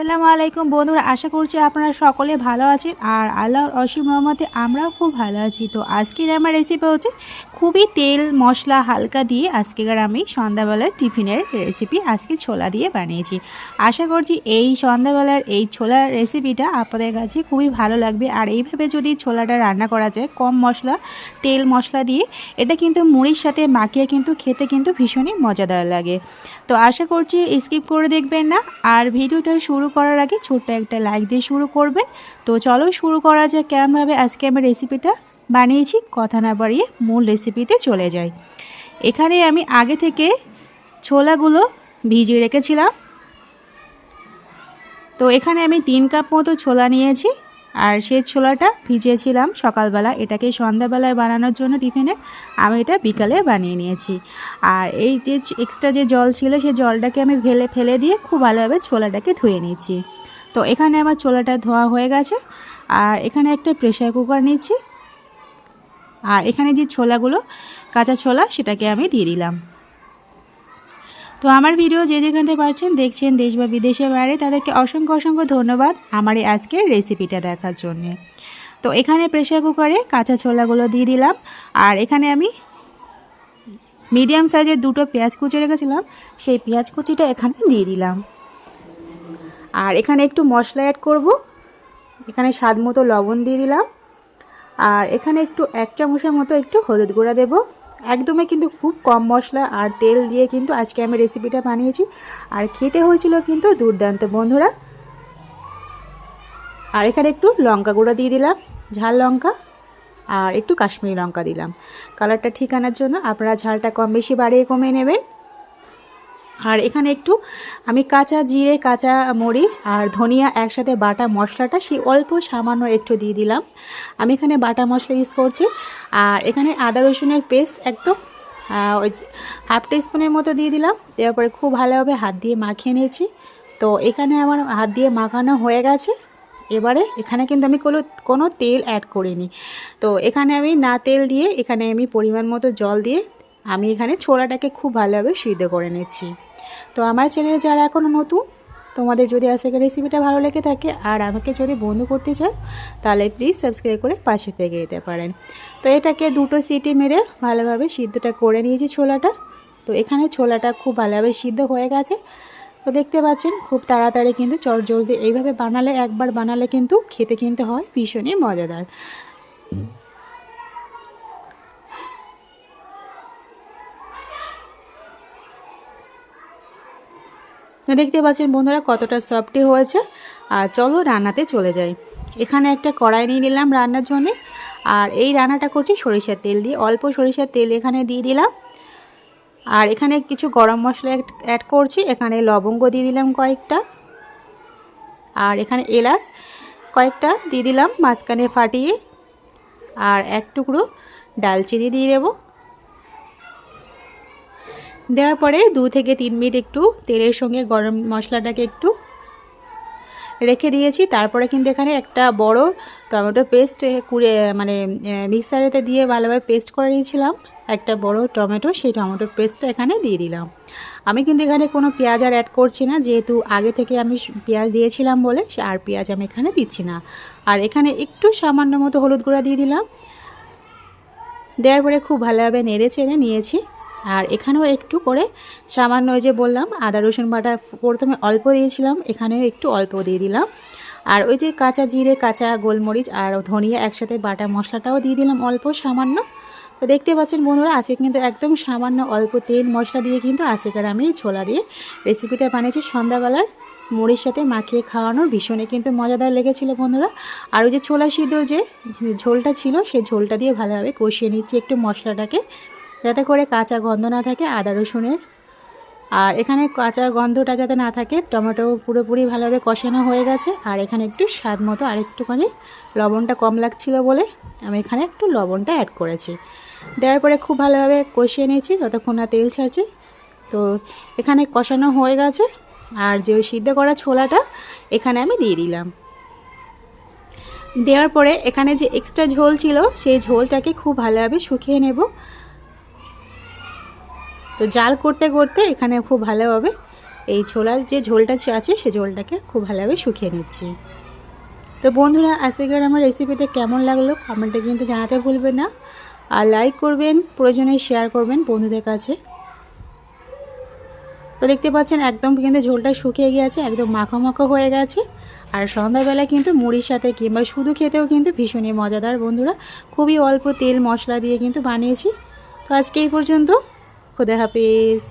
আসসালামু আলাইকুম বন্ধুরা, আশা করছি আপনারা সকলে ভালো আছেন আর আল্লাহর অসীম রহমতে আমরাও খুব ভালো আছি। তো আজকের আমার রেসিপি হচ্ছে খুবই তেল, মশলা হালকা দিয়ে আজকের আমি সন্ধ্যাবেলার টিফিনের রেসিপি আজকে ছোলা দিয়ে বানিয়েছি। আশা করছি এই সন্ধ্যাবেলার এই ছোলার রেসিপিটা আপনাদের কাছে খুবই ভালো লাগবে। আর এইভাবে যদি ছোলাটা রান্না করা যায়, কম মশলা, তেল মশলা দিয়ে, এটা কিন্তু মুড়ির সাথে মাখিয়ে কিন্তু খেতে কিন্তু ভীষণই মজাদার লাগে। তো আশা করছি স্কিপ করে দেখবেন না। আর ভিডিওটা শুরু করার আগে ছোট্ট একটা লাইক দিয়ে শুরু করবেন। তো চলো শুরু করা যাক কেমনভাবে আজকে আমি রেসিপিটা বানিয়েছি। কথা না বাড়িয়ে মূল রেসিপিতে চলে যাই। এখানে আমি আগে থেকে ছোলাগুলো ভিজিয়ে রেখেছিলাম। তো এখানে আমি তিন কাপ মতো ছোলা নিয়েছি। আর সেই ছোলাটা ভিজিয়েছিলাম সকালবেলা। এটাকে সন্ধ্যাবেলায় বানানোর জন্য টিফিনে আমি এটা বিকালে বানিয়ে নিয়েছি। আর এই যে এক্সট্রা যে জল ছিল সেই জলটাকে আমি ফেলে ফেলে দিয়ে খুব ভালোভাবে ছোলাটাকে ধুয়ে নিয়েছি। তো এখানে আমার ছোলাটা ধোয়া হয়ে গেছে। আর এখানে একটা প্রেশার কুকার নিয়েছি। আর এখানে যে ছোলাগুলো, কাঁচা ছোলা, সেটাকে আমি দিয়ে দিলাম। তো আমার ভিডিও যে যেখান পারছেন দেখছেন দেশ বা বিদেশের বাইরে, তাদেরকে অসংখ্য অসংখ্য ধন্যবাদ আমার এই আজকের রেসিপিটা দেখার জন্যে। তো এখানে প্রেশার কুকারে কাঁচা ছোলাগুলো দিয়ে দিলাম। আর এখানে আমি মিডিয়াম সাইজের দুটো পেঁয়াজ কুচি রেখেছিলাম, সেই পেঁয়াজ কুচিটা এখানে দিয়ে দিলাম। আর এখানে একটু মশলা অ্যাড করব। এখানে স্বাদ মতো লবণ দিয়ে দিলাম। আর এখানে একটু এক চামচের মতো একটু হলুদ গুঁড়া দেবো। একদমই কিন্তু খুব কম মশলা আর তেল দিয়ে কিন্তু আজকে আমি রেসিপিটা বানিয়েছি। আর খেতে হয়েছিল কিন্তু দুর্দান্ত। বন্ধুরা, আর এখানে একটু লঙ্কা গুঁড়ো দিয়ে দিলাম, ঝাল লঙ্কা আর একটু কাশ্মীরি লঙ্কা দিলাম। কালারটা ঠিক আনার জন্য আপনারা ঝালটা কম বেশি বাড়িয়ে কমিয়ে নেবেন। আর এখানে একটু, আমি কাঁচা জিরে, কাঁচা মরিচ আর ধনিয়া একসাথে বাটা মশলাটা, সেই অল্প সামান্য একটু দিয়ে দিলাম। আমি এখানে বাটা মশলা ইউজ করছি। আর এখানে আদা রসুনের পেস্ট একদম ওই হাফ স্পুনের মতো দিয়ে দিলাম। দেওয়ার পরে খুব ভালোভাবে হাত দিয়ে মাখিয়ে নিয়েছি। তো এখানে আমার হাত দিয়ে মাখানো হয়ে গেছে। এবারে এখানে কিন্তু আমি কোনো কোনো তেল অ্যাড করিনি। তো এখানে আমি না তেল দিয়ে, এখানে আমি পরিমাণ মতো জল দিয়ে, আমি এখানে ছোলাটাকে খুব ভালোভাবে সিদ্ধ করে নিচ্ছি। তো আমার চ্যানেলে যারা এখনও নতুন, তোমাদের যদি আজকের রেসিপিটা ভালো লেগে থাকে আর আমাকে যদি বন্ধু করতে চাও, তাহলে প্লিজ সাবস্ক্রাইব করে পাশে থেকে যেতে পারেন। তো এটাকে দুটো সিটি মেরে ভালোভাবে সিদ্ধটা করে নিয়েছি ছোলাটা। তো এখানে ছোলাটা খুব ভালোভাবে সিদ্ধ হয়ে গেছে। তো দেখতে পাচ্ছেন, খুব তাড়াতাড়ি কিন্তু চট জলদি এইভাবে বানালে, একবার বানালে কিন্তু খেতে কিনতে হয়, ভীষণই মজাদার। দেখতে পাচ্ছেন বন্ধুরা কতটা সফটি হয়েছে। আর চলো রান্নাতে চলে যাই। এখানে একটা কড়াই নিয়ে নিলাম রান্নার জন্যে। আর এই রান্নাটা করছি সরিষার তেল দিয়ে। অল্প সরিষার তেল এখানে দিয়ে দিলাম। আর এখানে কিছু গরম মশলা অ্যাড করছি। এখানে লবঙ্গ দিয়ে দিলাম কয়েকটা। আর এখানে এলাচ কয়েকটা দিয়ে দিলাম। মাঝখানে ফাটিয়ে আর এক টুকরো ডালচিনি দিয়ে দেবো। দেওয়ার পরে দু থেকে তিন মিনিট একটু তেলের সঙ্গে গরম মশলাটাকে একটু রেখে দিয়েছি। তারপরে কিন্তু এখানে একটা বড় টমেটো পেস্ট কুড়ে মানে মিক্সারেতে দিয়ে ভালোভাবে পেস্ট করে নিয়েছিলাম। একটা বড় টমেটো, সেই টমেটো পেস্টটা এখানে দিয়ে দিলাম। আমি কিন্তু এখানে কোনো পেঁয়াজ আর অ্যাড করছি না। যেহেতু আগে থেকে আমি পেঁয়াজ দিয়েছিলাম বলে আর পেঁয়াজ আমি এখানে দিচ্ছি না। আর এখানে একটু সামান্য মতো হলুদ গুঁড়া দিয়ে দিলাম। দেওয়ার পরে খুব ভালোভাবে নেড়ে চেড়ে নিয়েছি। আর এখানেও একটু করে সামান্য ওই যে বললাম আদা, রসুন বাটা প্রথমে অল্প দিয়েছিলাম, এখানেও একটু অল্প দিয়ে দিলাম। আর ওই যে কাঁচা জিরে, কাঁচা গোলমরিচ আর ধনিয়া একসাথে বাটা মশলাটাও দিয়ে দিলাম অল্প সামান্য। তো দেখতে পাচ্ছেন বন্ধুরা, আজকে কিন্তু একদম সামান্য অল্প তেল মশলা দিয়ে কিন্তু আজকের আমি ছোলা দিয়ে রেসিপিটা বানিয়েছি সন্ধ্যাবেলার মুড়ির সাথে মাখিয়ে খাওয়ানোর। ভীষণই কিন্তু মজাদার লেগেছিলো বন্ধুরা। আর ওই যে ছোলা সিদ্ধর যে ঝোলটা ছিল, সেই ঝোলটা দিয়ে ভালোভাবে কষিয়ে নিচ্ছি একটু মশলাটাকে। যাতে করে কাঁচা গন্ধ না থাকে আদা, রসুনের। আর এখানে কাঁচা গন্ধটা যাতে না থাকে, টমেটো পুরোপুরি ভালোভাবে কষানো হয়ে গেছে। আর এখানে একটু স্বাদ মতো আর একটুখানি লবণটা কম লাগছিল বলে আমি এখানে একটু লবণটা অ্যাড করেছি। দেওয়ার পরে খুব ভালোভাবে কষিয়ে নিয়েছি, যতক্ষণ না তেল ছাড়ছে। তো এখানে কষানো হয়ে গেছে। আর যে ওই সিদ্ধ করা ছোলাটা, এখানে আমি দিয়ে দিলাম। দেওয়ার পরে এখানে যে এক্সট্রা ঝোল ছিল, সেই ঝোলটাকে খুব ভালোভাবে শুকিয়ে নেব। তো জাল করতে করতে এখানে খুব ভালোভাবে এই ছোলার যে ঝোলটা আছে সে ঝোলটাকে খুব ভালোভাবে শুকিয়ে নিচ্ছি। তো বন্ধুরা, আজকের আমার রেসিপিটা কেমন লাগল কমেন্টে কিন্তু জানাতে ভুলবেন না। আর লাইক করবেন, প্রয়োজনে শেয়ার করবেন বন্ধুদের কাছে। তো দেখতে পাচ্ছেন একদম কিন্তু ঝোলটা শুকিয়ে গিয়েছে, একদম মাখো হয়ে গেছে। আর সন্ধ্যাবেলা কিন্তু মুড়ির সাথে কিংবা শুধু খেতেও কিন্তু ভীষণই মজাদার বন্ধুরা। খুবই অল্প তেল মশলা দিয়ে কিন্তু বানিয়েছি। তো আজকে এই পর্যন্ত খুদা হাফিজ